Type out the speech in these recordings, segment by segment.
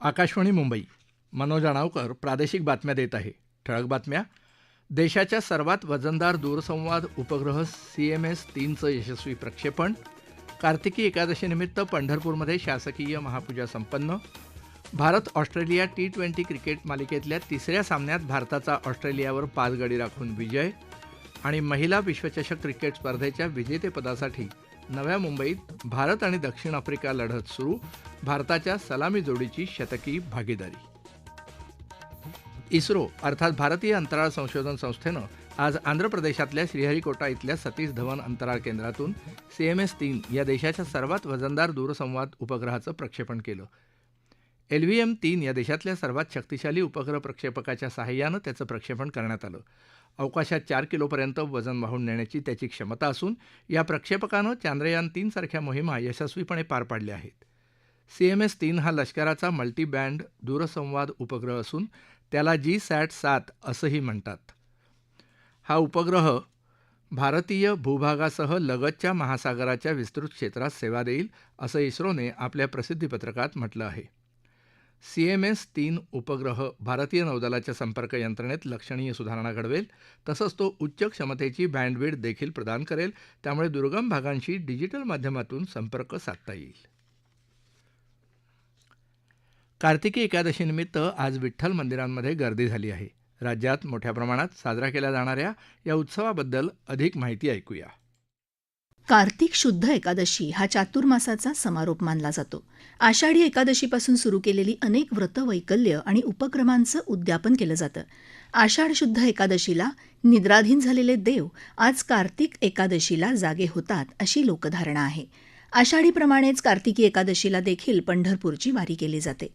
आकाशवाणी मुंबई. मनोज अणावकर प्रादेशिक बातम्या देत आहे. ठळक बातम्या. देशाच्या सर्वात वजनदार दूरसंवाद उपग्रह सी एम एस तीनचं यशस्वी प्रक्षेपण. कार्तिकी एकादशीनिमित्त पंढरपूरमध्ये शासकीय महापूजा संपन्न. Bharat Australia T twenty cricket मालिकेतल्या तिसऱ्या सामन्यात भारताचा ऑस्ट्रेलियावर पाच गडी राखून विजय. आणि महिला विश्वचषक क्रिकेट स्पर्धेच्या विजेतेपदासाठी नव्या मुंबईत भारत आणि दक्षिण आफ्रिका लढत सुरू भारताच्या सलामी जोडीची शतकी भागीदारी. इस्रो अर्थात भारतीय अंतराळ संशोधन संस्थेनं आज आंध्र प्रदेशातल्या श्रीहरिकोटा इथल्या सतीश धवन अंतराळ केंद्रातून सीएमएस तीन या देशाच्या सर्वात वजनदार दूरसंवाद उपग्रहाचं प्रक्षेपण केलं. एल व्ही एम तीन या देशातल्या सर्वात शक्तिशाली उपग्रह प्रक्षेपकाच्या सहाय्यानं त्याचं प्रक्षेपण करण्यात आलं. अवकाशात चार किलोपर्यंत वजन वाहून नेण्याची त्याची क्षमता असून या प्रक्षेपकानं चांद्रयान तीन सारख्या मोहिमा यशस्वीपणे पार पाडल्या आहेत. सी एम एस तीन हा लष्कराचा मल्टीबँड दूरसंवाद उपग्रह असून त्याला जी सॅट सात असंही म्हणतात. हा उपग्रह भारतीय भूभागासह लगतच्या महासागराच्या विस्तृत क्षेत्रात सेवा देईल असं इस्रोने आपल्या प्रसिद्धीपत्रकात म्हटलं आहे. सी एम एस तीन उपग्रह भारतीय नौदलाच्या संपर्क यंत्रणेत लक्षणीय सुधारणा घडवेल. तसंच तो उच्च क्षमतेची बँडविड देखील प्रदान करेल. त्यामुळे दुर्गम भागांशी डिजिटल माध्यमातून संपर्क साधता येईल. कार्तिकी एकादशीनिमित्त आज विठ्ठल मंदिरांमध्ये गर्दी झाली आहे. राज्यात मोठ्या प्रमाणात साजरा केल्या जाणाऱ्या या उत्सवाबद्दल अधिक माहिती ऐकूया. कार्तिक शुद्ध एकादशी हा चातुर्मासाचा समारोप मानला जातो. आषाढी एकादशीपासून सुरू केलेली अनेक व्रत वैकल्य आणि उपक्रमांचं उद्यापन केलं जातं. आषाढ शुद्ध एकादशीला निद्राधीन झालेले देव आज कार्तिक एकादशीला जागे होतात अशी लोकधारणा आहे. आषाढीप्रमाणेच कार्तिकी एकादशीला देखील पंढरपूरची वारी केली जाते.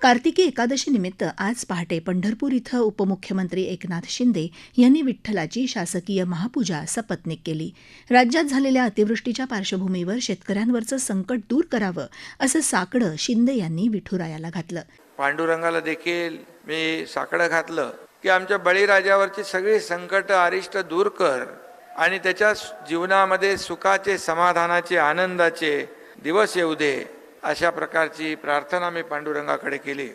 कार्तिकी एकादशीनिमित्त आज पहाटे पंढरपूर इथं उपमुख्यमंत्री एकनाथ शिंदे यांनी विठ्ठलाची शासकीय महापूजा सपत्नीक केली. राज्यात झालेल्या अतिवृष्टीच्या पार्श्वभूमीवर शेतकऱ्यांवरचं संकट दूर करावं असं साकडं शिंदे यांनी विठुरायाला घातलं. पांडुरंगाला देखील मी साकडं घातलं की आमच्या बळीराजावरची सगळी संकट अरिष्ट दूर कर. आणि त्याच्या जीवनामध्ये सुखाचे समाधानाचे आनंदाचे दिवस येऊ दे अशा प्रकारची प्रार्थना मी पांडुरंगाकडे केली.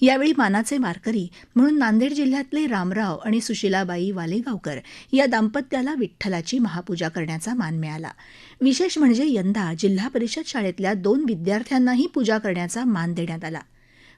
यावेळी मानाचे वारकरी म्हणून नांदेड जिल्ह्यातले रामराव आणि सुशिलाबाई वालेगावकर या दाम्पत्याला विठ्ठलाची महापूजा करण्याचा मान मिळाला. विशेष म्हणजे यंदा जिल्हा परिषद शाळेतल्या दोन विद्यार्थ्यांनाही पूजा करण्याचा मान देण्यात आला.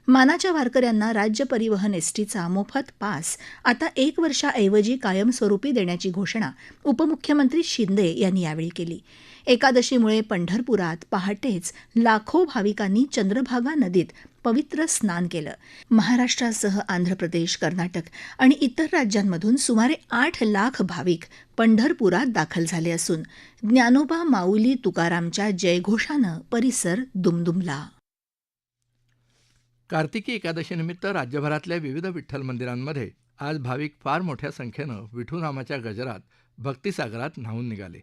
मानाच्या वारकऱ्यांना राज्य परिवहन एसटीचा मोफत पास. आता एक वर्षाऐवजी कायमस्वरूपी देण्याची घोषणा उपमुख्यमंत्री शिंदे यांनी यावेळी केली. एकादशीमुळे पंढरपुरात पहाटेच लाखो भाविकांनी चंद्रभागा नदीत पवित्र स्नान केलं. महाराष्ट्रासह आंध्र प्रदेश कर्नाटक आणि इतर राज्यांमधून सुमारे आठ लाख भाविक पंढरपुरात दाखल झाले असून ज्ञानोबा माऊली तुकारामच्या जयघोषानं परिसर दुमदुमला. कार्तिकी एकादशीनिमित्त राज्यभरातल्या विविध विठ्ठल मंदिरांमध्ये आज भाविक फार मोठ्या संख्येनं विठूनामाच्या गजरात भक्तिसागरात न्हावून निघाले.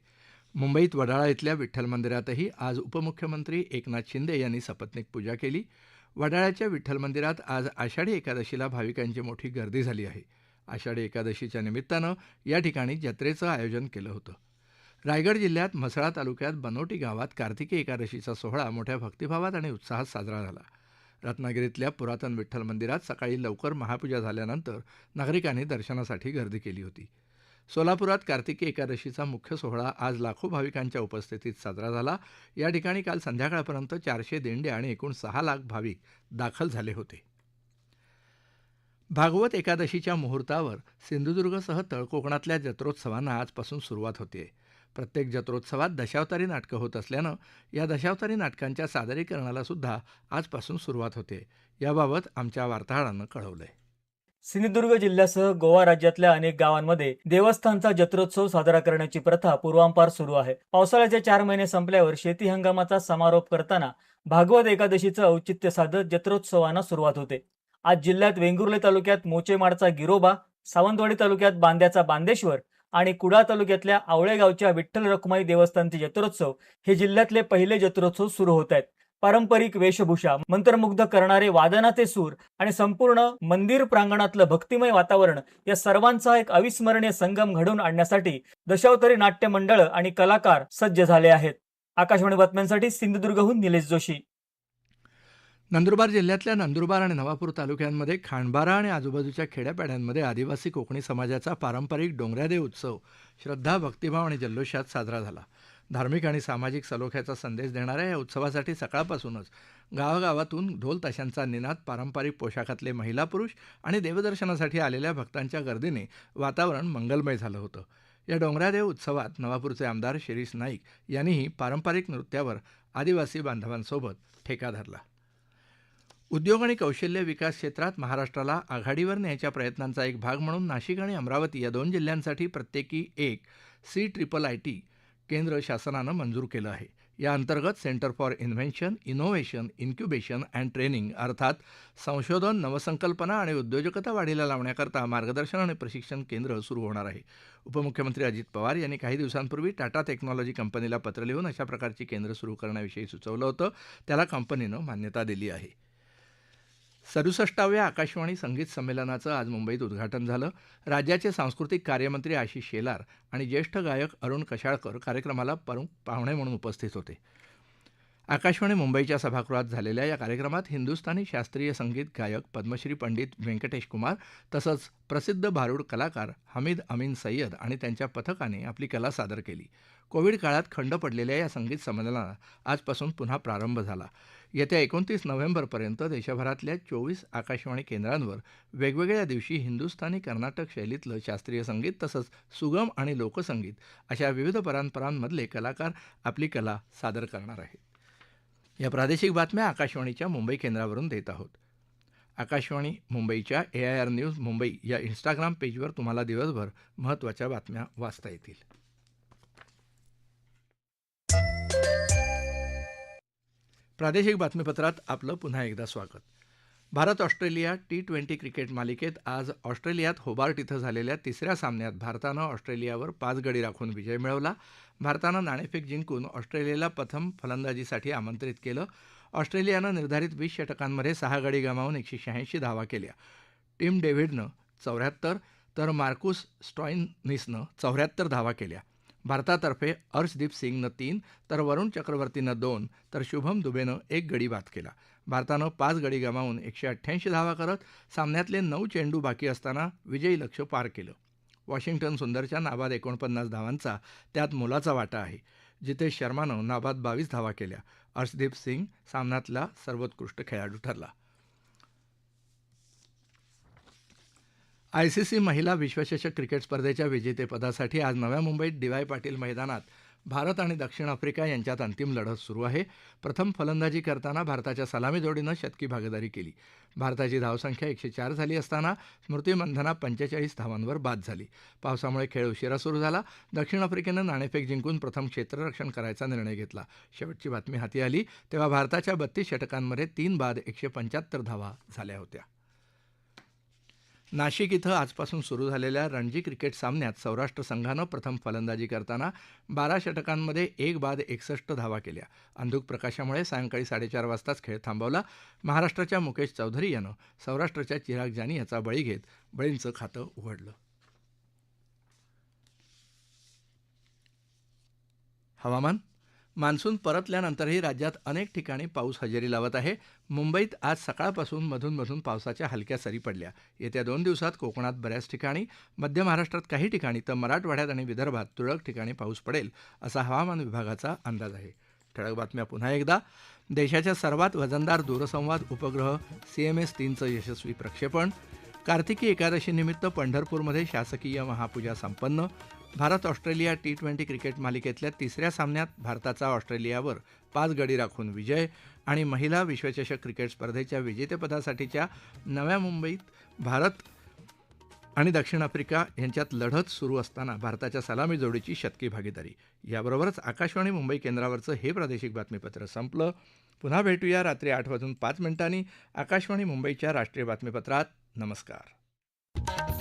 मुंबईत वडाळा इथल्या विठ्ठल मंदिरातही आज उपमुख्यमंत्री एकनाथ शिंदे यांनी सपत्नीक पूजा केली. वडाळ्याच्या विठ्ठल मंदिरात आज आषाढी एकादशीला भाविकांची मोठी गर्दी झाली आहे. आषाढी एकादशीच्या निमित्तानं या ठिकाणी जत्रेचं आयोजन केलं होतं. रायगड जिल्ह्यात म्हसळा तालुक्यात बनोटी गावात कार्तिकी एकादशीचा सोहळा मोठ्या भक्तिभावात आणि उत्साहात साजरा झाला. रत्नागिरीतल्या पुरातन विठ्ठल मंदिरात सकाळी लवकर महापूजा झाल्यानंतर नागरिकांनी दर्शनासाठी गर्दी केली होती. सोलापुरात कार्तिकी एकादशीचा मुख्य सोहळा आज लाखो भाविकांच्या उपस्थितीत साजरा झाला. या ठिकाणी काल संध्याकाळपर्यंत चारशे दिंड्या आणि एकूण सहा लाख भाविक दाखल झाले होते. भागवत एकादशीच्या मुहूर्तावर सिंधुदुर्गसह तळकोकणातल्या जत्रोत्सवांना आजपासून सुरुवात होते प्रत्येक जत्रोत्सवात दशावतारी नाटकं होत असल्यानं या दशावतारी नाटकांच्या सादरीकरणाला सुद्धा आजपासून सुरुवात होते. याबाबत आमच्या वार्ताहरानं कळवलंय. सिंधुदुर्ग जिल्ह्यासह गोवा राज्यातल्या अनेक गावांमध्ये देवस्थानचा जत्रोत्सव साजरा करण्याची प्रथा पूर्वांपार सुरू आहे. पावसाळ्याचे चार महिने संपल्यावर शेती हंगामाचा समारोप करताना भागवत एकादशीचं औचित्य साधत जत्रोत्सवांना सुरुवात होते. आज जिल्ह्यात वेंगुर्ले तालुक्यात मोचेमाडचा गिरोबा सावंतवाडी तालुक्यात बांद्याचा बांदेश्वर आणि कुडाळ तालुक्यातल्या आवळेगावच्या विठ्ठल रखुमाई देवस्थानचे जत्रोत्सव हे जिल्ह्यातले पहिले जत्रोत्सव सुरू होत आहेत. पारंपरिक वेशभूषा मंत्रमुग्ध करणारे वादनाचे सूर आणि संपूर्ण मंदिर प्रांगणातलं भक्तिमय वातावरण या सर्वांचा एक अविस्मरणीय संगम घडवून आणण्यासाठी दशावतारी नाट्य मंडळ आणि कलाकार सज्ज झाले आहेत. आकाशवाणी बातम्यांसाठी सिंधुदुर्गहून निलेश जोशी. नंदुरबार जिल्ह्यातल्या नंदुरबार आणि नवापूर तालुक्यांमध्ये खांडबारा आणि आजूबाजूच्या खेड्यापाड्यांमध्ये आदिवासी कोकणी समाजाचा पारंपरिक डोंगरादेव उत्सव श्रद्धा भक्तिभाव आणि जल्लोषात साजरा झाला. धार्मिक आणि सामाजिक सलोख्याचा संदेश देणाऱ्या या उत्सवासाठी सकाळपासूनच गावागावातून ढोल ताशांचा निनाद पारंपरिक पोशाखातले महिला पुरुष आणि देवदर्शनासाठी आलेल्या भक्तांच्या गर्दीने वातावरण मंगलमय झालं होतं. या डोंगरादेव उत्सवात नवापूरचे आमदार शिरीष नाईक यांनीही पारंपरिक नृत्यावर आदिवासी बांधवांसोबत ठेका धरला. उद्योग आणि कौशल्य विकास क्षेत्रात महाराष्ट्राला आघाडीवर न्यायच्या प्रयत्नांचा एक भाग म्हणून नाशिक आणि अमरावती या दोन जिल्ह्यांसाठी प्रत्येकी एक सी ट्रिपल आय टी केंद्र शासनानं मंजूर केलं आहे. या अंतर्गत centre for invention innovation incubation and training अर्थात संशोधन नवसंकल्पना आणि उद्योजकता वाढीला लावण्याकरता मार्गदर्शन आणि प्रशिक्षण केंद्र सुरू होणार आहे. उपमुख्यमंत्री अजित पवार यांनी काही दिवसांपूर्वी टाटा टेक्नॉलॉजी कंपनीला पत्र लिहून अशा प्रकारची केंद्र सुरू करण्याविषयी सुचवलं होतं. त्याला कंपनीनं मान्यता दिली आहे. सदुसष्टाव्या आकाशवाणी संगीत संमेलनाचं आज मुंबईत उद्घाटन झालं. राज्याचे सांस्कृतिक कार्यमंत्री आशिष शेलार आणि ज्येष्ठ गायक अरुण कशाळकर कार्यक्रमाला प्रमुख पाहुणे म्हणून उपस्थित होते. आकाशवाणी मुंबईच्या सभागृहात झालेल्या या कार्यक्रमात हिंदुस्थानी शास्त्रीय संगीत गायक पद्मश्री पंडित व्यंकटेश कुमार तसंच प्रसिद्ध भारूड कलाकार हमीद अमीन सय्यद आणि त्यांच्या पथकाने आपली कला सादर केली. कोविड काळात खंड पडलेल्या या संगीत संमेलनाला आजपासून पुन्हा प्रारंभ झाला. येत्या एकोणतीस नोव्हेंबरपर्यंत देशभरातल्या चोवीस आकाशवाणी केंद्रांवर वेगवेगळ्या दिवशी हिंदुस्थानी कर्नाटक शैलीतलं शास्त्रीय संगीत तसंच सुगम आणि लोकसंगीत अशा विविध परंपरांमधले कलाकार आपली कला सादर करणार आहेत. या प्रादेशिक बातम्या आकाशवाणीच्या मुंबई केंद्रावरून देत आहोत. आकाशवाणी मुंबईच्या A I R news Mumbai या इंस्टाग्राम पेजवर तुम्हाला दिवसभर महत्त्वाच्या बातम्या वाचता येतील. प्रादेशिक बातमीपत्रात आपलं पुन्हा एकदा स्वागत. Bharat Australia T twenty cricket मालिकेत आज ऑस्ट्रेलियात होबार्ट इथं झालेल्या तिसऱ्या सामन्यात भारतानं ऑस्ट्रेलियावर पाच गडी राखून विजय मिळवला. भारतानं नाणेफेक जिंकून ऑस्ट्रेलियाला प्रथम फलंदाजीसाठी आमंत्रित केलं. ऑस्ट्रेलियानं निर्धारित वीस षटकांमध्ये सहा गडी गमावून एकशे शहाऐंशी धावा केल्या. टीम डेव्हिडनं चौऱ्याहत्तर तर मार्कुस स्टॉईनिसनं चौऱ्याहत्तर धावा केल्या. भारतातर्फे अर्शदीप सिंगनं तीन तर वरुण चक्रवर्तीनं दोन तर शुभम दुबेनं एक गडी बाद केला. भारतानं पाच गडी गमावून एकशे अठ्ठ्याऐंशी धावा करत सामन्यातले नऊ चेंडू बाकी असताना विजयी लक्ष पार केलं. वॉशिंग्टन सुंदरच्या नाबाद एकोणपन्नास धावांचा त्यात मोलाचा वाटा आहे. जितेश शर्मानं नाबाद बावीस धावा केल्या. अर्शदीप सिंग सामन्यातला सर्वोत्कृष्ट खेळाडू ठरला. आयसीसी महिला विश्वचषक क्रिकेट स्पर्धेच्या विजेतेपदासाठी आज नव्या मुंबईत डी वाय पाटील मैदानात भारत आणि दक्षिण आफ्रिका यांच्यात अंतिम लढत सुरू आहे. प्रथम फलंदाजी करताना भारताच्या सलामी जोडीनं शतकी भागीदारी केली. भारताची धावसंख्या एकशे चार झाली असताना स्मृती मंधना पंचेचाळीस धावांवर बाद झाली. पावसामुळे खेळ उशिरा सुरू झाला. दक्षिण आफ्रिकेनं नाणेफेक जिंकून प्रथम क्षेत्ररक्षण करायचा निर्णय घेतला. शेवटची बातमी हाती आली तेव्हा भारताच्या बत्तीस षटकांमध्ये तीन बाद एकशे पंच्याहत्तर धावा झाल्या होत्या. नाशिक इथं आजपासून सुरू झालेल्या रणजी क्रिकेट सामन्यात सौराष्ट्र संघानं प्रथम फलंदाजी करताना बारा षटकांमध्ये एक बाद एकसष्ट धावा केल्या. अंधुक प्रकाशामुळे सायंकाळी साडेचार वाजताच खेळ थांबवला. महाराष्ट्राच्या मुकेश चौधरी यानं सौराष्ट्राच्या चिराग जानी याचा बळी घेत बळींचं खातं उघडलं. हवामान? मान्सून परतल्यानंतरही राज्यात अनेक ठिकाणी पाऊस हजेरी लावत आहे. मुंबईत आज सकाळपासून मधून मधून पावसाच्या हलक्या सरी पडल्या. येत्या दोन दिवसात कोकणात बऱ्याच ठिकाणी मध्य महाराष्ट्रात काही ठिकाणी तर मराठवाड्यात आणि विदर्भात तुरळक ठिकाणी पाऊस पडेल असा हवामान विभागाचा अंदाज आहे. ठळक बातम्या पुन्हा एकदा. देशाच्या सर्वात वजनदार दूरसंवाद उपग्रह सी एम एस तीनचं यशस्वी प्रक्षेपण. कार्तिकी एकादशीनिमित्त पंढरपूरमध्ये शासकीय महापूजा संपन्न. Bharat Australia T twenty cricket मालिकेतल्या तिसऱ्या सामन्यात भारताचा ऑस्ट्रेलियावर पाच गडी राखून विजय आणि महिला विश्वचषक क्रिकेट स्पर्धेच्या विजेतेपदासाठीच्या नव्या मुंबईत भारत आणि दक्षिण आफ्रिका यांच्यात लढत सुरू असताना भारताच्या सलामी जोडीची शतकी भागीदारी. याबरोबरच आकाशवाणी मुंबई केंद्रावरचं हे प्रादेशिक बातमीपत्र संपलं. पुन्हा भेटूया रात्री आठ वाजून पाच मिनिटांनी. आकाशवाणी मुंबईच्या राष्ट्रीय बातमीपत्रात. नमस्कार.